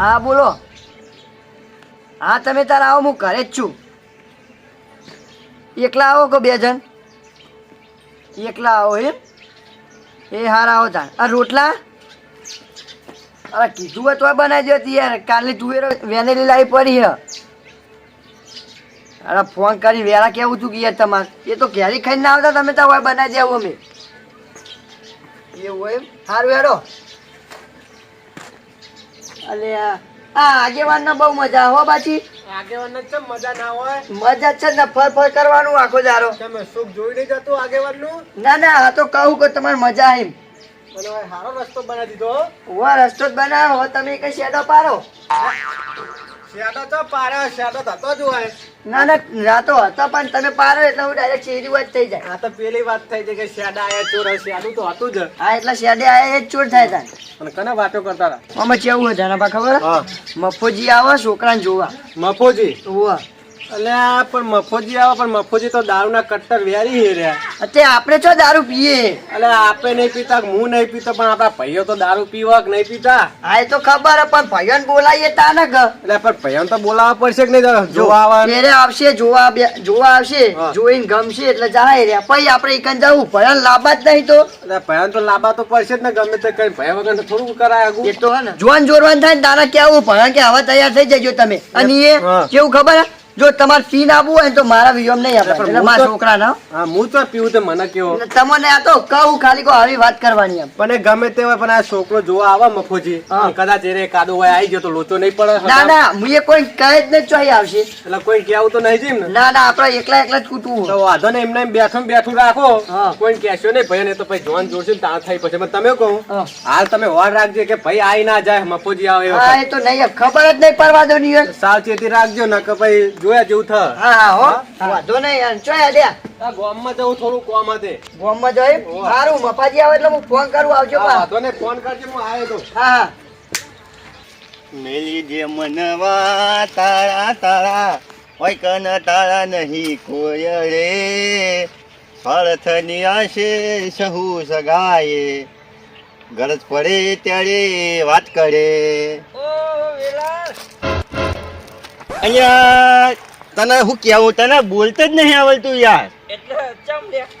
હા, બોલો. હા, તમે તાર આવો, હું ઘરે જ છું. એકલા આવો કે બે જણ? એકલા આવો એમ? એ હારા આવો તાર આ રોટલા? અરે કીધું હોય તો બનાવી દો યાર કાલે તુવેરો વેનેલી લાવી પડી હે. અરે ફોન કરી વેરા કેવું છું કે યાર તમારે? એ તો ઘેરી ખાઈને ના આવતા તમે તો હોય બનાવી દેવું અમે. એવું એમ? સારું હેરો અલે આ આ બહુ મજા હો બાછી આગેવાનને કેમ મજા ના હોય? મજા છે ને ફર ફર કરવાનું આખો દારો તમે સુખ જોઈ નહીં જતું આગેવાનનું? ના ના આ તો કહું કે તમારે મજા એમ. સારો રસ્તો બનાવી દીધો વા રસ્તો જ બનાવ્યો તમે કઈ શેડો પારો શેડો તો પારો શેડો થતો જ હોય. ના ના રાતો હતો પણ તમે પારો એટલે હું ડાયરેક્ટ સીધી વાત થઈ જાય. આ તો પેલી વાત થઈ છે કે શેડા આયા ચોર શેડું તો હતું જ. હા એટલે શેડે આયા એ જ ચોર થાય તાન અને કને વાતો કરતા હતા? આમાં કેવું જાના ખબર? હા. મફોજી આવે છોકરાને જોવા. મફોજી? ઉવા આ પણ મફોજી આવે પણ મફોજી તો દારૂના કટ્ટર વેરી હે રહ્યા અચ્છા આપણે છો દારૂ પીએ? એટલે આપે નહીં પીતા હું નહીં પીતો પણ આપણા ભાઈઓ તો દારૂ પીવા કે નહીં પીતા? હા એ તો ખબર પણ ભાઈઓને બોલાવીએ તા ને એટલે પણ ભાઈઓને તો બોલાવવા પડશે કે નહીં જોવા આવવાનું? ઘેરે આવશે જોવા જોવા આવશે જોઈને ગમશે એટલે જાય રહ્યા. પછી આપણે એકન જવું ભયાન લાભા જ નહીં તો. એટલે ભાઈઓને તો લાંબા તો પડશે જ ને ગમે તે કઈ ભાઈ વગર થોડું કરાય એ તો હે ને. જોવાન જોરવાન થાય ને તારા કેવું ભયાન કે હવે તૈયાર થઈ જજો તમે. અને એ કેવું ખબર હે? જો તમારે ફીન આપવું હોય તો મારા વિયમ નહીં આપે મારા છોકરા ના હા. હું તો પીવું તો મને કેવો? તમને આ તો કહું ખાલી કો આવી વાત કરવાની એમ. પણ ગમે તે હોય પણ આ છોકરો જોવા આવે મફોજી. કદાચ એને કાદો હોય આવી ગયો તો લોચો નહીં પડે ના ના મુએ કોઈ કહે જ નહીં ચોઈ આવશે. એટલે કોઈ કેવું તો નહીં જીમ ને? ના ના આપણે એકલા એકલા જ કૂટવું તો વાંધો ને એમને એમ બેઠું બેઠું રાખો. કોઈ કહેશો નહીં ભાઈ ને તો ભાઈ જોન જોડશે ને તાણ થઈ પછી. તમે કહો હાલ તમે વાર રાખજો કે ભાઈ આઈ ના જાય મફોજી આવે એ તો નહીં ખબર જ નહીં પડવા દો સાવચેતી રાખજો ના કે ભાઈ જોયા જેવું થ. હા હા હો. વાંધો નહીં યાર ચોય દે આ ગામમાં જવું થોડું કોમ હતી ગોમમાં જોઈ. સારું મફાજી આવે એટલે હું ફોન કરું આવજો પા વાંધો નહીં ફોન કરજે હું આવ્યો તો. હા હા. મેલી જે મનવા તારા તારા હોય કન તારા નહીં કોઈ રે સ્વાર્થની આશે સહુ સગાએ. ગરજ પડે ત્યારે વાત કરે. અહીંયા તને હું કેવું તને બોલતો જ નહીં આવડતું યાર.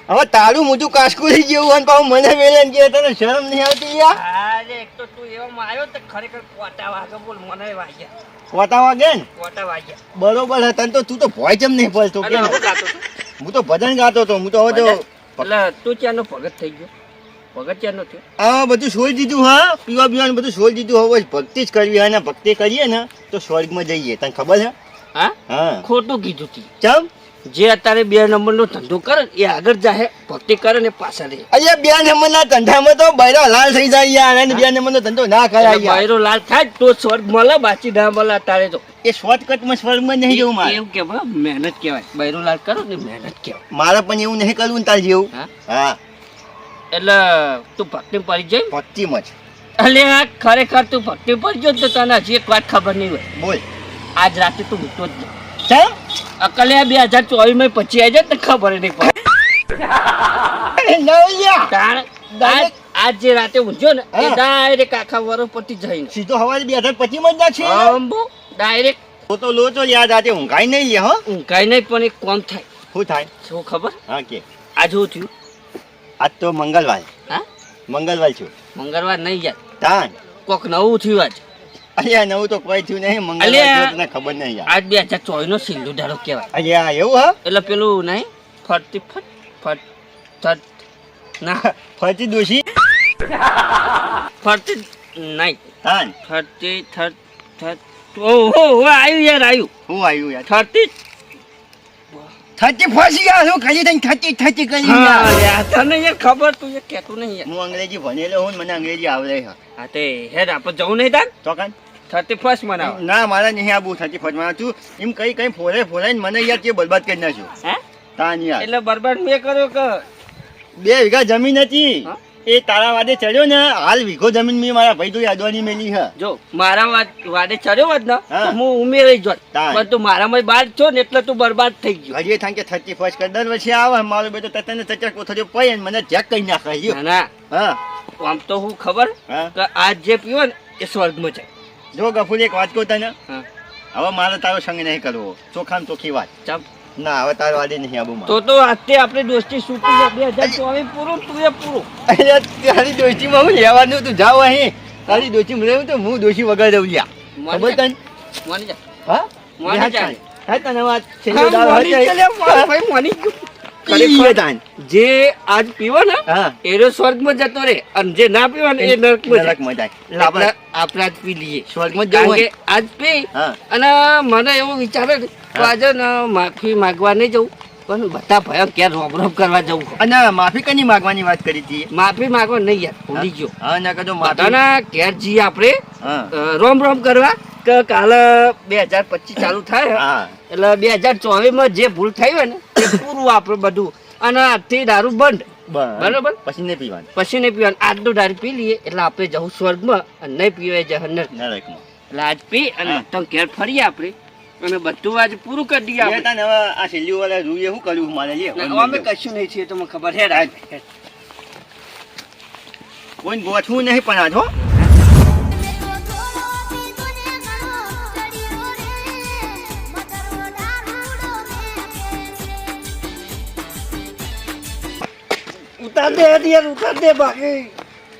હવે તારું મોટું કાસકુરી જેવું હોય ને પાછું મને વેલે કે તને શરમ નહીં આવતી યાર? અરે એક તો તું એવો માર્યો તો ખરેખર કોટા વાગે બોલ મને વાગ્યા કોટા વાગે ને? કોટા વાગ્યા બરોબર હતા તને તો તું તો ભોય જેમ નહીં પડતો અને હું હું તો ભજન ગાતો હતો હું તો હવે તો એટલે તું ત્યાંનો ભગત થઈ ગયો? આ બધું છોડી દીધું હા? પીવા પીવાનું બધું છોડી દીધું હવે ભક્તિ જ કરવી અને ભક્તિ કરીએ ને તો સ્વર્ગમાં જઈએ. તને ખબર છે? હા? હા. ખોટું કીધું તી. ચમ? જે અત્યારે બે નંબરનો ધંધો કરે ને એ આગળ જાહે ભક્તિ કરે ને પાછા રહે અહીંયા બે નંબરના ધંધામાં તો બૈરો લાલ થઈ જાય યાર અને બે નંબરનો ધંધો ના કરાય યાર. બૈરો લાલ થાય તો સ્વર્ગ મળે બાકી ના મળે તારે તો. એ શોર્ટકટમાં સ્વર્ગમાં નહીં જવું મારે. એવું કે મહેનત કહેવાય. બૈરો લાલ કરો ને મહેનત કહેવાય. મારે પણ એવું નહીં કરવું ને તાર જેવું. હા. એટલે તું ભક્તિ પડી જાય ભક્તિમાં જ. એટલે ખરેખર તું ભક્તિ પડી જો તો તને હજી એક વાત ખબર નહીં હોય. બોલ. આજ રાતે તું મૂકતો જ નહીં. અકલે બે હજાર ચોવીસમાં પછી આવી જાય તો ખબર નહીં પડે. આજ જે રાતે ઊંઝ્યો ને એ હા. ડાયરેક્ટ આખા વરો પતી જઈને. સીધો હવારે બે હજાર પચીમાં જ ના છે? ડાયરેક્ટ. તો લોચો યાદ આજે ઊંઘાઈ નહીં લે હો. ઊંઘાઈ નહીં પણ એક કોમ થાય. શું થાય? શું ખબર? હા કે. આજ શું થયું આજ તો મંગળવાર. હા? મંગળવાર છું. મંગળવાર નહીં યાર. તાન. કોક નવું થયું આજ. અલ્યા નવું તો કોઈ થયું નહીં. મંગળવાર. ખબર નહીં યાર. આજ બે હજાર ચોવીસ નો સિંધુ ધારો કહેવાય. અલ્યા એવું હા? એટલે પેલું નહીં ફરતી ફટ ફટ થટ ના ફરતી દોશી. ફરતી નહીં. તાન. ફરતી થટ થટ ઓહો હો આવ્યું યાર આવ્યું. હું આવ્યું યાર? થર્ટી થતી ફસી ગયા શું ખાલી તને થતી થતી કરી તને યાર ખબર તું એ કહેતું નહીં હું અંગ્રેજી ભણેલો હું મને અંગ્રેજી આવડે છે. હા તે હેડ આપણે જવું નહીં તાન? તો કાન. થર્ટી ફર્સ્ટ મનાવ ના મારે નહીં આવું થતી મનાવ છું એમ કઈ કઈ ફોરે ફોરાઈને મને યાર તે બરબાદ કરી નાખ્યો. હે? તાન યાર. એટલે બરબાદ મેં કર્યો કે બે વીઘા જમીન હતી. હા? એ તારા વાદે ચડ્યો ને હાલ વીઘો જમીન મેં મારા ભાઈ તો યાદવાની મેલી હા. જો મારા વાડે ચડ્યો હોત ને હા. ઉમેરી જોત તાન. પણ તું મારામાં બાર છો ને એટલે તું બરબાદ થઈ ગયો. હજી થાય કે થર્ટી ફર્સ્ટ કર દર વર્ષે આવે મારો બેટો તતને તચક કોથળીઓ પૈ ને મને ચેક કરી નાખે ના ના. હા. આમ તો હું ખબર કે આજ જે પીવો ને એ સ્વર્ગમાં જાય. જો ગફુર એક વાત કહું તને. હવે મારે તારો સંગ નહીં કરવો. ચોખામ ચોખી વાત. ચમ. ના હવે તાર વાડી નહીં આવું તો તો આજથી આપણે દોસ્તી છૂટી જાય બે હજાર ચોવીસ પૂરું તું એ પૂરું. અરે તારી દોસ્તીમાં હું લેવાનું તું જાવ અહીં. તારી દોસ્તી મળે તો હું દોષી વગર રહું લ્યા. ખબર તને? મોની જા. હા? મોની જા. હા તને વાત છે માની જા લે, મારો ભાઈ માની ગયો. જે આજ પીવો ને એનો સ્વર્ગમાં જતો રે અને જે ના પીવો ને એ નરકમાં જાય. નરકમાં જાય. એટલે આપણે એટલે આપણે આજ પી લઈએ. સ્વર્ગમાં જવું આજ પી અને મને એવું વિચારે ને આજે માફી માંગવા નહીં જવું. પણ બધા ભયો ક્યાં રોમ રોમ કરવા જવું અને માફી કની માગવાની વાત કરી હતી? માફી માંગવા નહીં યાર ભૂલી ગયો. હા ના કદો માફી. ઘેર જઈએ આપણે. રોમ રોમ કરવા. કે કાલે બે હજાર પચીસ ચાલુ થાય. હા. એટલે બે હજાર ચોવીસમાં જે ભૂલ થઈ હોય ને એ પૂરું આપડે બધું. અને આજથી દારૂ બંધ. બરાબર. પછી નહીં પીવાનું. પછી નહીં પીવાનું. આજનું દારૂ પી લઈએ એટલે આપણે જવું સ્વર્ગમાં અને નહીં પીવાય નરકમાં. એટલે આજ પી અને. તો ઘેર ફરીએ આપણે. અને બધું આજ પૂરું કરી દઈએ આપણે તાન હવે આ છેલ્લી વાળા રૂએ શું કર્યું મારે? લે અમે કશું નહીં છીએ તમને ખબર હે રાજ. કોઈ ગોઠવું નહીં પણ આજ હો. ઉતાર દે યાર ઉતાર દે બાકી.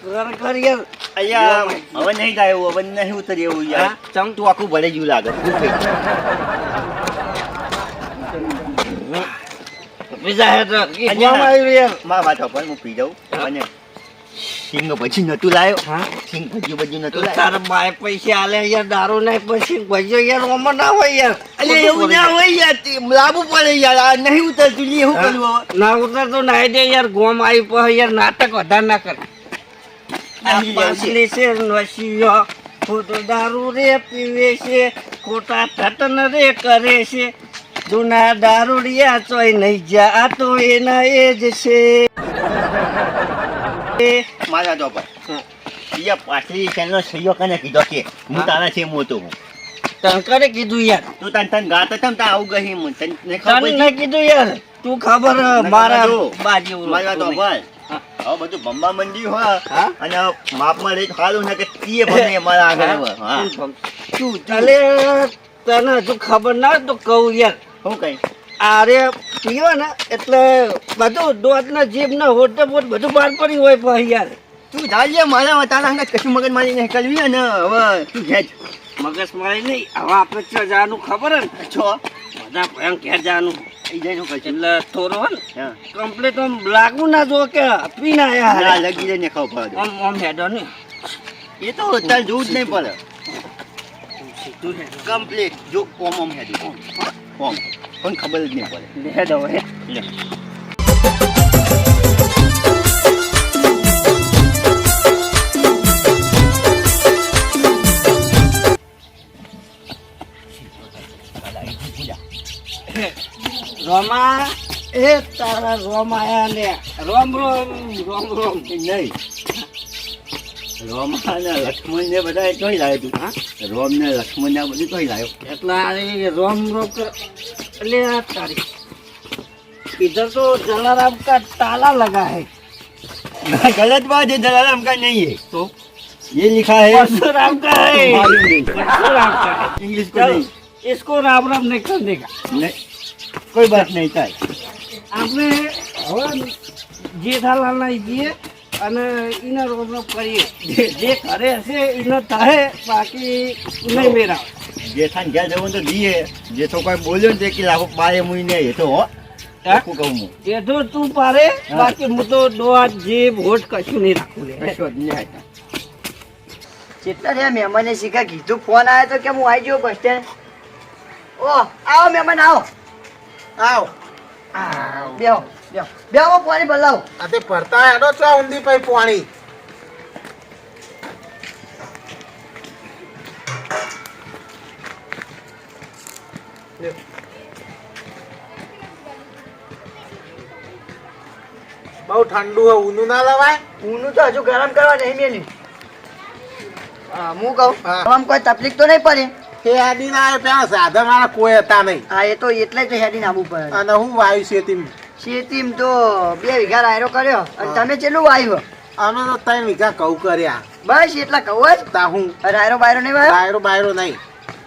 ઘર ઘર યાર અહીંયા હવે નહીં થાય એવું હવે નહીં ઉતરી એવું યાર? ચમ તું આખું ભલે ગયું લાગે? બીજા હે અહીંયા. આવ્યું યાર. મા વાત પણ હું પી જાઉં સિંગ પછી નતું લાયો. હા? સિંગ ભજી ભજી નતું લાયો. તારા બાય પૈસા આલે યાર દારૂ નહીં પછી ભજ્યો યાર ઓમાં ના હોય યાર. અલે એવું ના હોય યાર લાબુ પડે યાર આ નહીં ઉતરતું હા? કરવું ના ઉતર તો નાઈ દે યાર ગોમ આવી પહ યાર નાટક વધારે ના કર. પાછલી છે નસીયો. ખોટો દારૂ રે પીવે છે ખોટા ઠટન રે કરે છે. જૂના દારૂડિયા ચોય નહીં જા આ તો એના એ જ છે. મારા તો પર યા પાછલી ચેનલ સહીઓ કને કીધો કે હું તારા છે મોટો હું. ટંકરે કીધું યાર. તું તન તન ગાતો તમ તા આવું ગહી હું. તને તને ખબર ના કીધું યાર. તું ખબર મારા બાજી મારા તો ભાઈ. હા. હવે બધું ભંબા મંડી હોય. હા? અને માપમાં લઈ સારું ને કે તીએ ભમે મારા આગળ. તું તને હજુ ખબર ના તો કહું યાર. શું કઈ? આરે પીવો ને એટલે બધું દોત ને જીભ ને હોટ બોટ બધું બહાર પડ્યું હોય પણ યાર. તું જાજે મારા તારા હંગાત કશું મગજ મારી નહીં કરવી ને. હવે તું ઘેર જ. મગજ મારી નહીં. હવે આપણે ક્યાં જવાનું ખબર હે ને? છો? બધા ભયં ઘેર જવાનું. એટલે થોડો ને કમ્પ્લીટ આમ લાગવું ના જો કે પી ના યાર લગી જઈને ખાવ પડે આમ આમ હેડો ને. એ તો અત્યારે જોવું જ નહીં પડે. કમ્પ્લીટ જો કોમ આમ હેડું. ઓમ પણ ખબર જ નહીં પડે. હેડો હે લે. રોમા એ તારા રોમાયા ને રોમ રોમ રોમ રોમ. નહીં. રોમા ને લક્ષ્મણ ને બધા કઈ લાવ્યો તું હા? રોમ ને લક્ષ્મણ ને બધું કઈ લાવ્યો. એટલે રોમ રોમ કર એટલે આ તારી इधर तो जलाराम का ताला लगा है गलत बात है जलाराम का नहीं है तो ये लिखा है परशुराम का है मालूम नहीं परशुराम का है इंग्लिश को चलो, नहीं इसको राम राम नहीं करने का नहीं कोई बात नहीं था આપણે હવે જેઠાલાલના જઈએ અને એને રોમ રોમ કરીએ જે- જે કરે હશે એને થાય બાકી નહીં મેરા જેઠાને ઘેર જવું તો દીએ જેઠો કોઈ બોલ્યો ને કે લાખો પારે મુઈ એ તો હો. કહું તું પારે બાકી હું તો દોઆ જે ભોટ કશું નહીં રાખું લે ચેતન હે ફોન આવ્યો તો કે હું આવી ગયો બસ સ્ટેન્ડ? આવો મહેમાન આવો. આવો. બેહો બેહો. બેહો પાણી બદલાવો આ તે ભરતા એનો ચા ઊંધી પાણી. બહુ ઠંડુ હે ઊનું ના લવાય? ઊનું તો હજુ ગરમ કરવા નહીં મેલી. હા કહું? આમ કોઈ તકલીફ તો નહીં પડે? એ હેડી ના ત્યાં સાધન વાળા કોઈ હતા નહીં. હા એ તો એટલે જ હેડીને આવવું પડે. અને હું વાયુ શેતી તેમ શેતીમ તો બે વીઘા રાયરો કર્યો. અને તમે ચેલું વાયુ? અમે તો ત્રણ વીઘા કઉ કર્યા. બસ એટલા કઉ જ? તા હું. રાયરો બાયરો નહીં વાયરો બાયરો નહીં.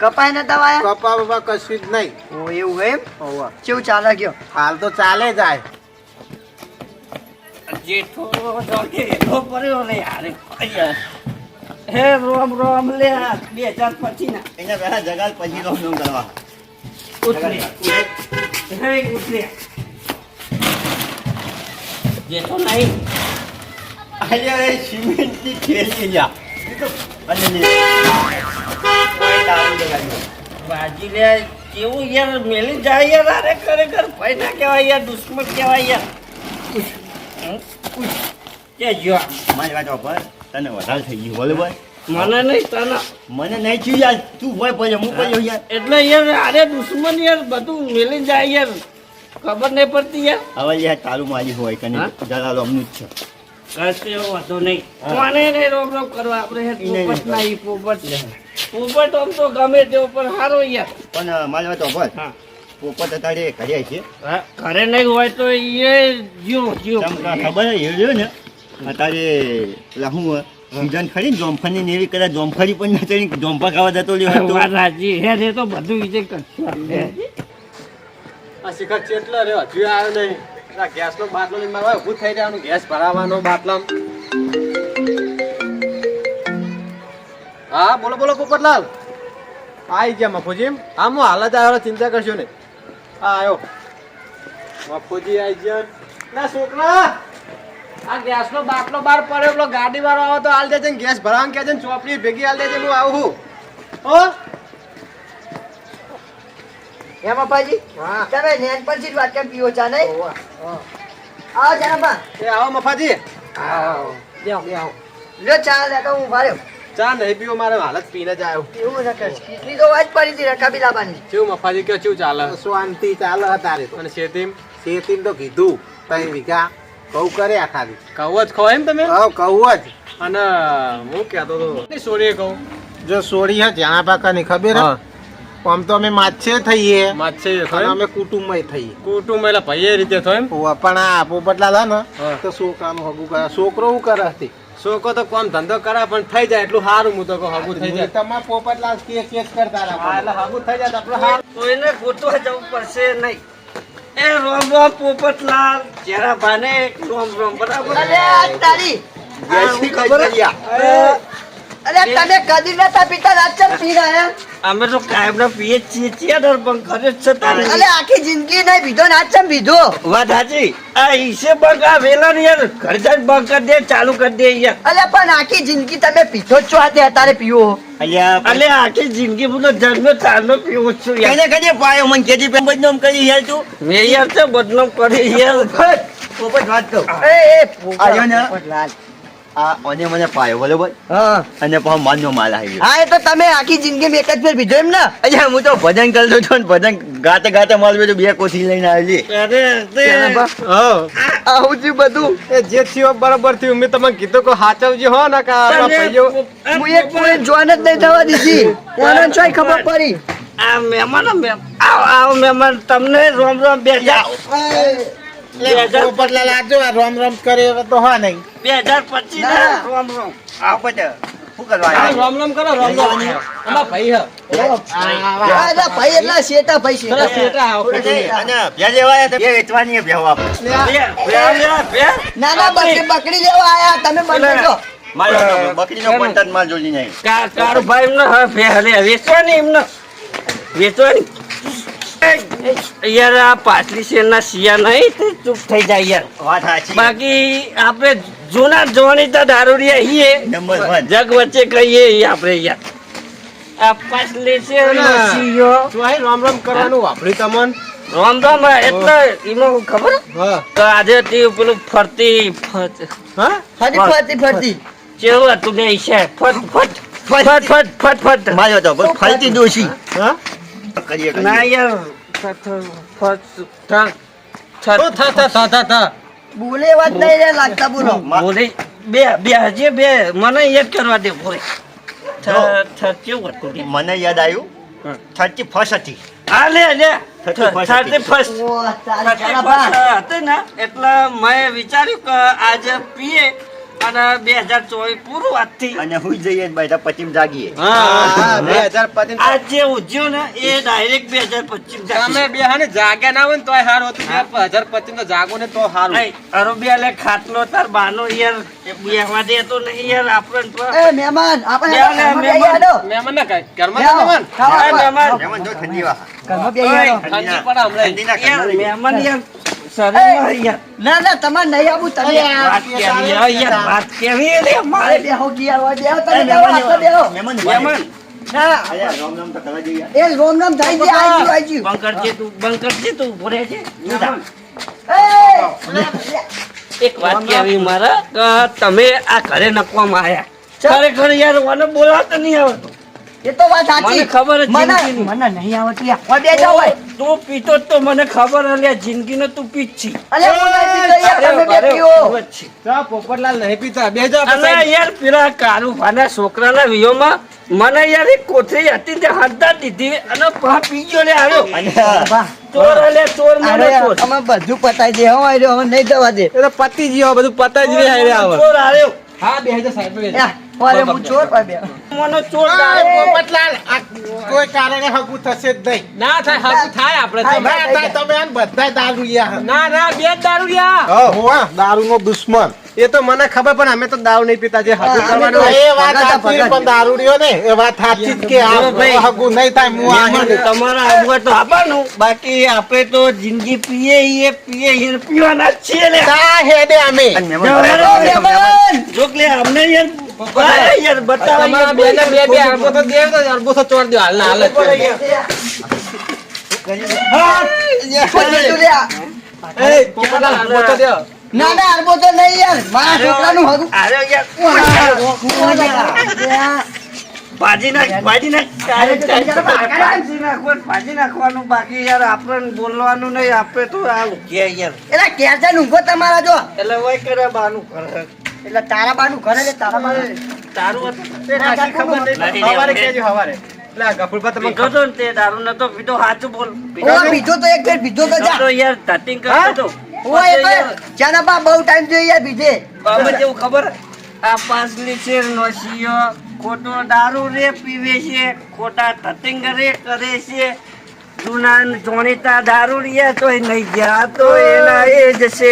કપાય ને વાયા કપા બપા કશું જ નહીં. ઓ એવું એમ? ઓવા કેવું ચાલે ગયો? હાલ તો ચાલે જાય. જેઠો જોગે એટલો પડ્યો ને યાર હે રોમ રોમ લે આ બે હજાર પછી ના એના પહેલા જગાલ પછી રોમ રોમ કરવા. ઉતરે. હે ઉતરે. જેઠો નહીં. અહીંયા એ સિમેન્ટની ખેલી લ્યા તો અને બાજી લે કેવું યાર મેલી જાય યાર અરે ખરેખર ભાઈ ના કહેવાય યાર દુશ્મન કહેવાય યાર? કે જો મારી વાત ઉપર તને વધારે થઈ ગયું બરોબર મને નહીં તને. મને નહીં થયું યાર તું હોય પછી હું પછી યાર. એટલે યાર અરે દુશ્મન યાર બધું મેલી જાય યાર. ખબર નહીં પડતી યાર. હવે યાર તારું મારી હોય કને? જરા રોમનું જ છે. કશો વાંધો નહીં. કોને નહીં રોમ રોમ કરવા? આપણે પોપટ ના ઈ પોપટ. પોપટ આમ તો ગમે તે પણ સારો યાર. પણ મારી વાત હા. પોપટ અત્યારે ઘરે છે. હા, ઘરે નહીં હોય તો એ જીવો જીવો. ખબર હે એ રહ્યો ને? અત્યારે પેલા હું સીઝન ખરી ને જોમફળની ને એવી કદાચ જોમફળી પણ ના ચડી જોમફા ખાવા જતો વાત સાચી. હે રે તો બધું વિજય કરશું આ શિખર ચેટલો રહ્યો હજુ આવ્યો નહીં. આ ગેસનો બાટલો લઈને મારે ઊભું થઈ જવાનું. ગેસ ભરાવાનો બાટલામાં. હા બોલો બોલો પોપટલાલ. આવી ગયા મફુજી હા હું હાલ જ આવ્યો ચિંતા કરશો ને હા આવ્યો. મફુજી આવી ગયા. ના છોકરા! આ ગેસનો બાટલો બહાર પડ્યો પેલો ગાડી વાળો આવે તો હાલ ને ગેસ ભરાવાનું કહે છે ને ચોપડી ભેગી હાલ દેજે હું આવું હો? એમ અપાજી? હા. તમે નેન પરથી જ કેમ પીવો ચા નહીં. આવો જરા એ આવો મફાજી. લ્યો ચા લેતો હું ભાર્યો ચા નહીં પીવો મારે હાલત પીને જ આવ્યો. એવું ન કર. કેટલી તો વાત પડી હતી રકાબી લાવવાની કેવું મફાજી કયો કેવું ચાલે? શાંતિ ચાલે તારે તો. અને શેતીમ શેતીમ તો કીધું ત્રણ વીઘા કરે કર્યા ખાલી કઉ જ ખો એમ તમે? હવ કહું જ. અને હું કહેતો તો સોરીએ કહું જો સોરી હે જાણા પાકાની ખબર હે? હા. આમ તો અમે માછે થઈએ. માછે અને અમે કુટુંબમાં થઈએ. કુટુંબ એટલે ભાઈએ રીતે થયો ઓવા પણ આ પોપટલા હે ને તો છોકરાનું હગું કરે છોકરો શું કરે હતી છોકરો તો કોમ ધંધો કરા પણ થઈ જાય એટલું સારું હું તો કહું હગું થઈ જાય. તમારા પોપટલા કેસ કેસ કરતા હા એટલે હગું થઈ જાય તો આપણે સારું. કોઈને ગોતવા જવું પડશે નહીં. એ રોમ રોમ પોપટલાલ જરા ભાને રોમ રોમ બરાબર? અરે તારી. ખબર હે? અરે તમે કદી નતા પીતા રાત પી રહ્યા અમે તો કાયમ ના પીએ છીએ છીએ ડર પણ ખરે છે તારે. અરે આખી જિંદગી નહીં પીધો ના ચમ પીધો? વાત સાચી. આ ઈસે બગ આ વેલા ને યાર ઘર જાય બગ કરી દે ચાલુ કરી દે યાર અરે પણ આખી જિંદગી તમે પીધો છો આ આતે તારે પીવો. અલ્યા અલે આખી જિંદગી હું જન્મ ચાલનો પીવો છું યાર. કને કને પાયો મને કેજી પેન બદનામ કરી યાર તું. મેં યાર તો બદનામ કરી યાર. પોપટ વાત કહું એ એ આયો ને? આ ઓને મને પાયો બરોબર? હા. અને પાછો માનનો માલ આવી ગયો. હા એ તો તમે આખી જિંદગી એક જ ફેર પીધો એમ ને? અહીંયા હું તો ભજન કરતો હતો ને ભજન ગાતે ગાતે માલ બીજો બે કોથી લઈને આવી અરે તે હા. આવું થયું બધું? એ જે થયું બરાબર થયું. મેં તમને કીધું કે સાચવજી હો ને કા હું એક કોઈ જોન જ નહીં થવા દીધી. કોને ચોય ખબર પડી? આ મહેમાન મેમ આવો આવો મહેમાન તમને રોમ રોમ બે હજાર આ રોમ રોમ કરે તો હા નહીં. બે હજાર પચીસ રોમ રોમ. આ પછી શું કરવા હા, આવ્યા? રામ રામ કરો રામ રામ. અમારા ભાઈ હે. હા, ભાઈ એટલા શેઠા ભાઈ સરસ શેઠા શેઠા આવો અને અને ભેજ આયા તો બે વેચવાની હે ભેહો આપણે. બે બે બે બે. ના ના બકરી બકરી લેવા આયા. તમે બંધ બકરીનો પંચાત માલ જોડી નહીં. કા ભાઈ એમને હવે વેચવાની એમને. વેચવાની. યાર આ પાછલી શેરના શિયા નહીં તે ચૂપ થઈ જાય યાર. વાત સાચી બાકી આપણે જૂના જાણીતા દારૂડિયા છીએ નંબર જગ વચ્ચે કહીએ આપણે યાર. આ પાછલી શેરનો શિયો. ચોય રામ રામ કરવાનું વાપર્યું તમન. રામ રામ એટલે એમાં ખબર? તો આજે તે પેલું ફરતી ફરતી હા? ફરી ફરતી ફરતી. કેવું હતું ને ઈશે ફટ ફટ ફટ ફટ ફટ ફટ માર્યો તો ફરતી દોશી. હા? કરીએ ના યાર બોલે વાત નહીં રે લાગતા બોલો. બોલે બે બે હજી બે. મને યાદ કરવા દે બોલે? મને યાદ આવ્યું. હા. થર્ટી ફર્સ્ટ હતી. આ લે લે. થર્ટી. ફર્સ્ટ હતી ને એટલે મેં વિચાર્યું કે આજે પીએ. અને બે હજાર ચોવીસ પૂરું આજથી. અને હુઈ જઈએ બેઠા પચીમ જાગીએ. હા હા બે હજાર પચીસ. આ જે ઉજ્યો ને એ ડાયરેક્ટ બે હજાર પચીસ તમે બે હા ને જાગ્યા ના હોય ને તોય હારું હતું. બે હજાર પચીસ નો જાગો ને તો હારું. અરોબિયા લે ખાટલો તાર બાનો યાર બેહવા દે તો નહીં યાર આપણે તો એ મહેમાન આપણે મહેમાન. ના કાંઈ? ઘરમાં તો મહેમાન. મહેમાન. મહેમાન જો ઠંડી વાહ. ઘરમાં બેસી આડો. ઠંડી પડે હમણાં. યાર મહેમાન યાર યાર. ના ના તમારે નહીં આવું તમે વાત કેવી યાર વાત કેવી મારે બેહો ગયા હોય બેહો બેહો, બેહો. મહેમાન મહેમાન એક તમે આ ઘરે નકવામાં આવ્યા ખરેખર યાર મને બોલાવતો નહીં આવતો એ તો વાત સાચી. મને ખબર જિંદગીની. મને નહીં આવડતું યાર. ઓય બેસી તું પીતો તો મને ખબર હલે જિંદગીનો તું પીત અલે હું નહીં પીતો તમે બે પીઓ. ખબર પોપટલાલ નહીં પીતા. બે હજાર અને યાર પેલા કારુભાના છોકરાના વિયોમાં મને યાર એક કોથળી હતી તે હાથતા દીધી અને પા પી ગયો લે આવ્યો ચોર અલે ચોર મને ચોર. અમે બધું પતાઈ દે હો આર્યો, હવે નહીં દવા દે. એ તો પતી ગયો બધું પતાઈ જ ચોર આવ્યો હા બે હજાર સાહેબ યા, હું ચોર બે. મને ચોર. પોપટલાલ કોઈ કારણે હગું થશે જ નહીં. ના થાય હગું થાય આપણે તો. તમે આને બધાય દારૂડિયા ના ના બે જ દારૂડિયા હોવા દારૂનો દુશ્મન. એ તો મને ખબર પણ અમે તો દારૂ નહીં પીતા જે હગું હા, કરવાનું એ વાત સાચી પણ દારૂ રહ્યો ને એ વાત સાચી કે આ ભાઈ. હગું નહીં થાય હું આ તમારા હગું તો આપવાનું. બાકી આપણે તો જિંદગી પીએ એ પીએ એ પીવાના છીએ ને. ચા હેડે અમે. જોક લે અમને યાર છે. ના ના ભાજી નાખવાનું બાકી યાર આપણે બોલવાનું નહીં આપણે તો આ યાર એલા કેસન ઊંઘો તમારા જો એટલે વય કરે બાનું કરે એટલે તારા બાનું ઘરે લે તારા બાનું તારું હતું એ નાખી ખબર નહીં. હવારે કેજો તો તે તો તો તો તો તો બા નો ખોટો દારૂ રે પીવે છે ખોટા ધતિંગ રે કરે છે. જૂના જોણીતા દારૂ રહ્યા તોય નહીં ગયા તો એના એ જશે